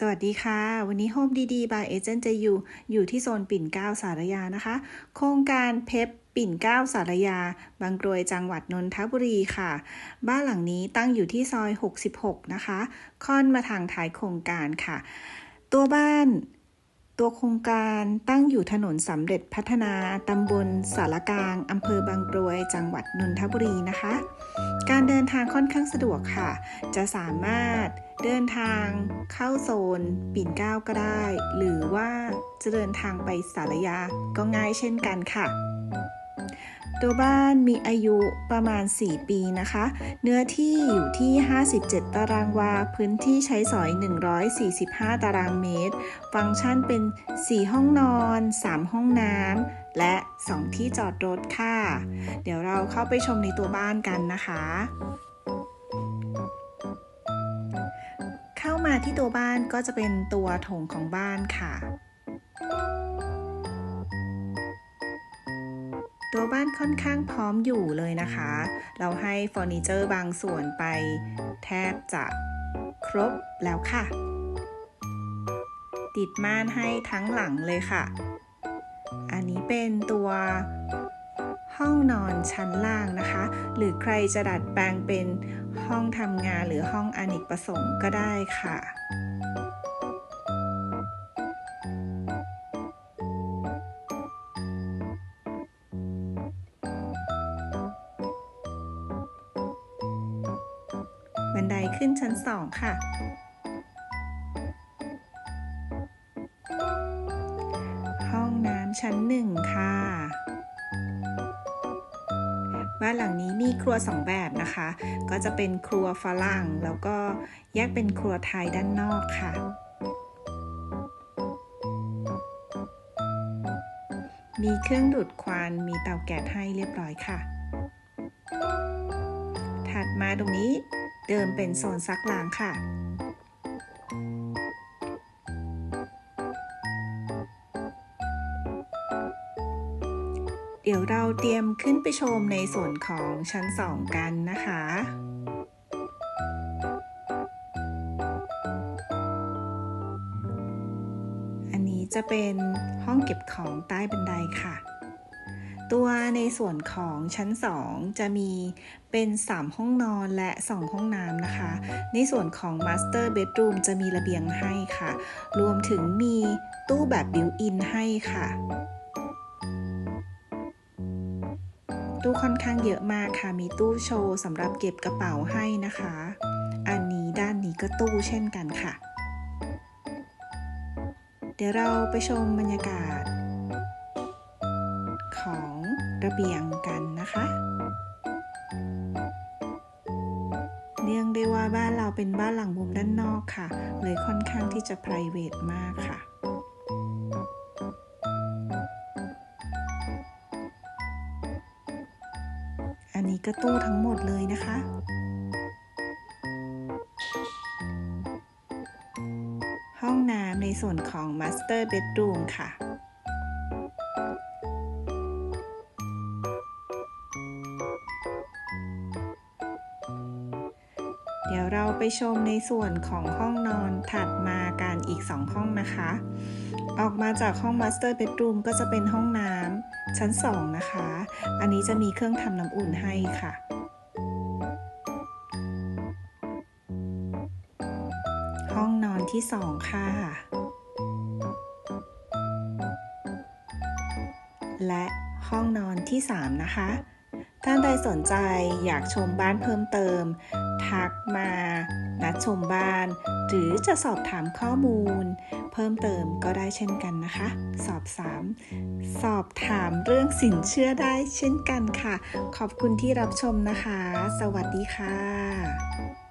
สวัสดีค่ะ วันนี้ Home ดีๆ by Agent จะอยู่อยู่ที่โซนปิ่นเกล้าสารยานะคะ โครงการเพปปิ่นเกล้าสารยา บางกรวยจังหวัดนนทบุรีค่ะ บ้านหลังนี้ตั้งอยู่ที่ซอย 66 นะคะ ค่อนมาทางท้ายโครงการค่ะ ตัวบ้าน ตัวโครงการตั้งอยู่ถนนสำเร็จพัฒนาตำบลสารกลางอำเภอบางกรวย จังหวัดนนทบุรีนะคะ การเดินทางค่อนข้างสะดวกค่ะ จะสามารถเดินทางเข้าโซน ปิ่นเก้าก็ได้ หรือว่าจะเดินทางไปสารยาก็ง่ายเช่นกันค่ะ ตัวบ้านมีอายุประมาณ 4 ปีนะคะ เนื้อที่อยู่ที่ 57 ตารางวา พื้นที่ใช้สอย 145 ตารางเมตร ฟังก์ชันเป็น 4 ห้องนอน 3 ห้องน้ำและ 2 ที่จอดรถค่ะ เดี๋ยวเราเข้าไปชมในตัวบ้านกันนะคะเข้ามาที่ตัวบ้านก็จะเป็นตัวโถงของบ้านค่ะ ตัวบ้านค่อนข้างพร้อมอยู่เลยนะคะ เราให้เฟอร์นิเจอร์บางส่วนไปแทบจะครบแล้วค่ะ ติดม่านให้ทั้งหลังเลยค่ะ อันนี้เป็นตัวห้องนอนชั้นล่างนะคะ หรือใครจะดัดแปลงเป็นห้องทำงานหรือห้องอเนกประสงค์ก็ได้ค่ะ บันไดขึ้นชั้นสองค่ะ ห้องน้ำชั้นหนึ่งค่ะ บ้านหลังนี้มีครัวสองแบบนะคะ ก็จะเป็นครัวฝรั่งแล้วก็แยกเป็นครัวไทยด้านนอกค่ะมีเครื่องดูดควัน มีเตาแก๊สให้เรียบร้อยค่ะ ถัดมาตรงนี้ เดิมเป็นโซนซักล้างค่ะ เดี๋ยวเราเตรียมขึ้นไปชมในส่วนของชั้น 2 กันนะคะอันนี้จะเป็นห้องเก็บของใต้บันไดค่ะ ตัวในส่วนของชั้น 2 จะมีเป็น 3 ห้องนอนและ 2 ห้องน้ำนะคะ ในส่วนของ Master Bedroom จะมีระเบียงให้ค่ะ รวมถึงมีตู้แบบบิวอินให้ค่ะ ตู้ค่อนข้างเยอะมากค่ะ มีตู้โชว์สำหรับเก็บกระเป๋าให้นะคะ อันนี้ด้านนี้ก็ตู้เช่นกันค่ะ เดี๋ยวเราไปชมบรรยากาศ ระเบียงกันนะคะเนื่องได้ว่าบ้านเราเป็นบ้านหลังมุมด้านนอกค่ะ เลยค่อนข้างที่จะ p r i v a t มากค่ะอันนี้ก็ตู้ทั้งหมดเลยนะคะ ห้องน้ำในส่วนของ Master Bedroom ค่ะ เดี๋ยวเราไปชมในส่วนของห้องนอนถัดมากันอีก 2 ห้องนะคะ ออกมาจากห้อง Master Bedroom ก็จะเป็นห้องน้ำชั้น 2 นะคะ อันนี้จะมีเครื่องทำน้ำอุ่นให้ค่ะ ห้องนอนที่ 2 ค่ะ และห้องนอนที่ 3 นะคะ ท่านใดสนใจอยากชมบ้านเพิ่มเติม ทักมา นัดชมบ้าน หรือจะสอบถามข้อมูล เพิ่มเติมก็ได้เช่นกันนะคะ สอบสามสอบถามเรื่องสินเชื่อได้เช่นกันค่ะ ขอบคุณที่รับชมนะคะ สวัสดีค่ะ